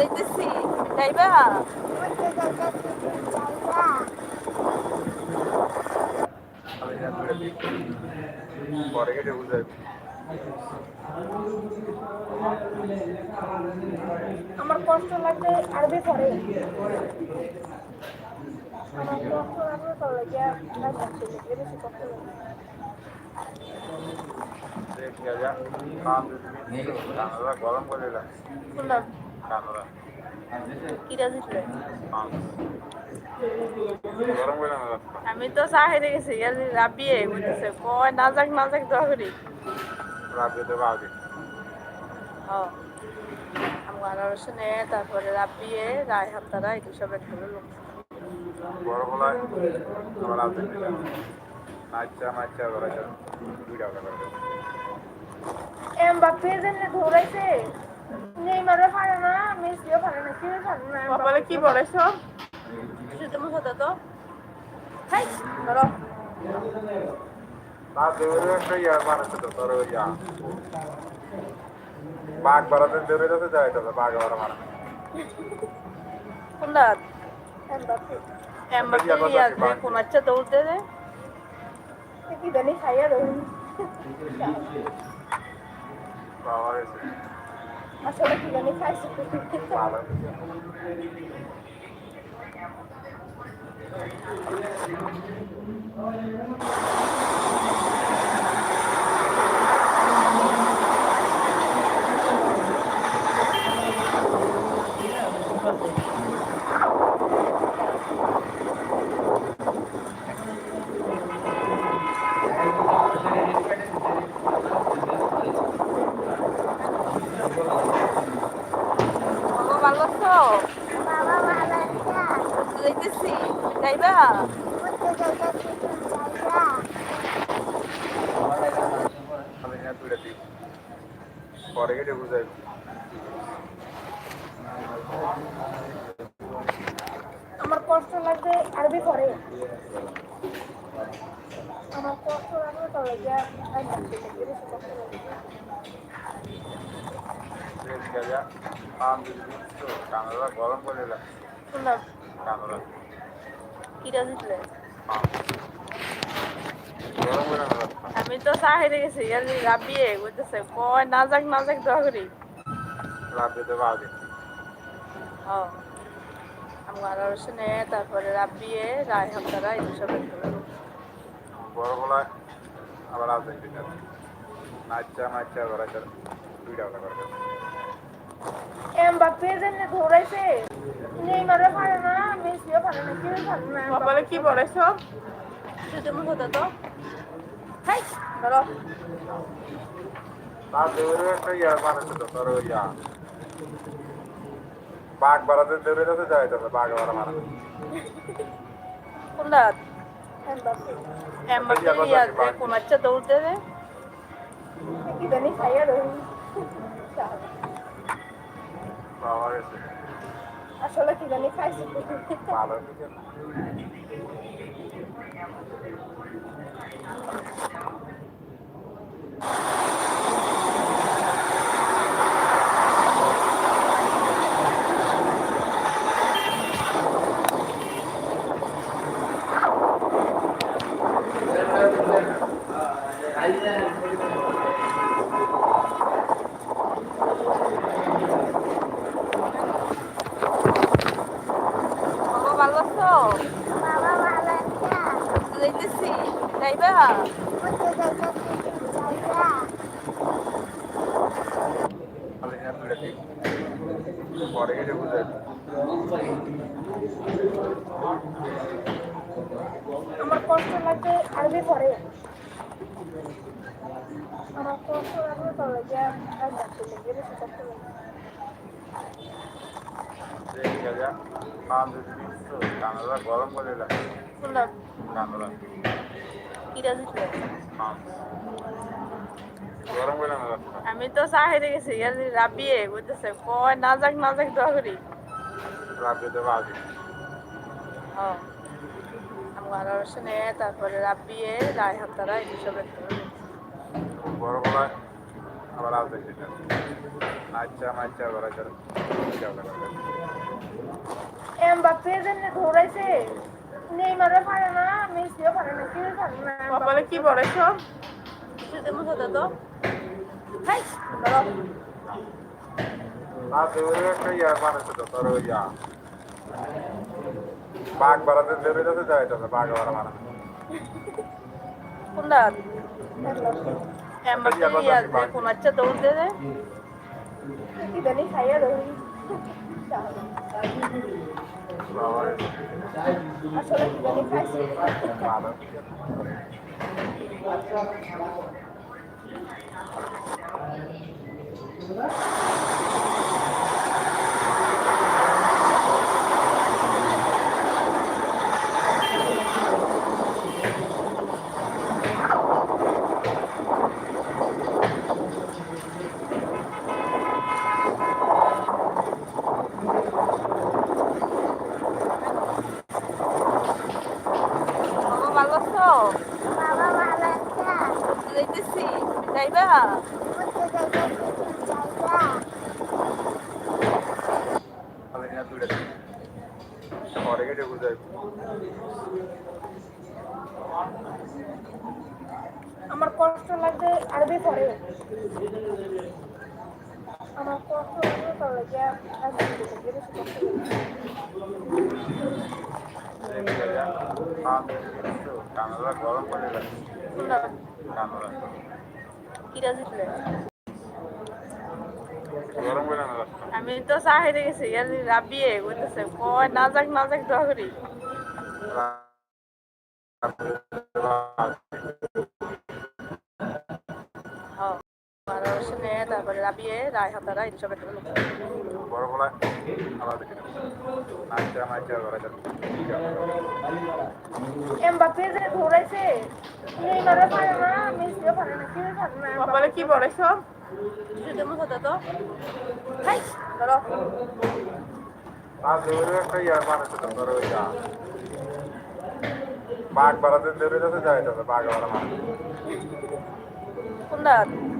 যাইতেছি যাইবা? পরে গেছে বুঝে আমার কষ্ট লাগবে আরবি পরে আমার কষ্ট লাগবে তো লাগে না যাচ্ছে বেশি কষ্ট লাগবে গরম করে কানরা কিরা জিতলে গরম আমি তো চাহিদা গেছি। রাবিয়ে বুঝতেছে কয় না যাক না যাক দোয়া করি আমার তারপরে রাবিয়ে রায় হাত্তারা এগুলো সব একটা লোক বড় বলায় এমবাপ্পে জন্য ধরাইছে নেইমারও পারে না মেসিও পারে না কেউ পারে না কপালে কি বলেছ কিছু তোমার সাথে তো হাই ধরো না দেওয়ারে একটা ইয়া মানুষ তো ওই ইয়া বাঘ বাড়াতে দেওয়ারে যাতে যায় তো বাঘ বাড়া মারা কোনটা কোন আচ্ছা দৌড়তে কি জানি খাইয়া রইল বাবা এসে আসলে কি জানি খাইছে ভালো বাবা ভালো আছো? বাবা ভালো যাইতেছি যাইবা? পরে গেছে বুঝাই আমার কষ্ট লাগবে আরবি পরে। আমার কষ্ট লাগবে তো লাগে কানাডা গরম করে কানাডা। আমি তো চাহিদা গেছি রাবিয়ে বুঝতেছে কয় না যাক না যাক দোয়া করি। রাতে দেবো আগে। ও। আমার আনারসনে তারপরে রাবিয়ে রায় হাত্তারা এগুলো সব বড় বলায় আবার রাতে দিলাম নাচা দুইটা করে। এমবাপ্পে জন্য ধরাইছে নেইমারও পারে না মেসিও পারে না কেউ পারে না কপালে কি বলেছ কিছু তোমার সাথে তো হাই ধরো না দেওয়ারে একটা ইয়া মানুষ তো ওই ইয়া বাঘ বাড়াতে দেওয়ারে যাতে যায় তো বাঘ বাড়া মারা কোনটা এমবাপ্পে এমবাপ্পে ইয়ার যে কোন আচ্ছা দৌড়তে রে কি জানি খাইয়া রইল বাবা গেছে। আসলে কি জানি খাইছি। ভালো বাবা ভালো আছো বাবা ভালো যাইতেছি যাইবা আমি না তুলে দিই পরে গেছে বুঝাই আমার কষ্ট লাগবে আরবি পরে আমার কষ্ট লাগবে লাগে বেশি কষ্ট লাগবে গরম করে দিলাম শুনলাম গরম করে দিলাম আমি তো চাহিদা গেছি ইয়ার রাবিয়ে বুঝতেছে কয় না যাক না যাক দোয়া করি আমার আনারসনে তারপরে রাবিয়ে রায় হাত্তারা এগুলো সব একটা বড় বলায় আবার আর্জেন্টিনা নাচা মাচা বেড়াচ্ছে এমবাপ্পে জন্য ধরাইছে নেইমারও পারে না মেসিও পারে না কেউ পারে না। কপালে কি পড়ে সব? কিছুতে মুছাতে তো হাই না দৌড়ে একটা ইয়ার বানাচ্ছে তো তোর ওই ইয়া। বাঘ বাড়াতে দৌড়ে যাচ্ছে যাইতেছে বাঘ বাড়া বাড়া কোনটা? এমবাপ্পে যে কোন আচ্ছা দৌড় দে দে কি জানি খাইয়া ধরি আসলে কি জানি খাইছে ভালো মামা ভালো আছো বাবা ভালো আছে যাইতেছি যাইবা তাহলে নিয়ে তুলে দিই পরে গেটে বুঝাই আমার কষ্ট লাগছে আরবি পরে। আমার কষ্ট লাগছে তো লাগে কানাডা গরম করে কানাডা। কিরা জিতলে আমি তো চা হেরে গেছি রাবিয়ে কইতেছে, কয়, না যাক না যাক, দোয়া বারো শুনে তারপরে রাবিয়ে রায় হাতারা এইসব একটা লোক বড় বলা যে ধরাইছে নেইমারও পারে না মেসিও পারে না কেউ পারে না কপালে কি পড়ে সব? কিছুতে মুছাতে তো। হাই ধরো। না একটা ইয়ার তো ইয়া বাঘ বাড়াতে দৌড়ে যাচ্ছে বাঘ বাড়া যে কোন আচ্ছা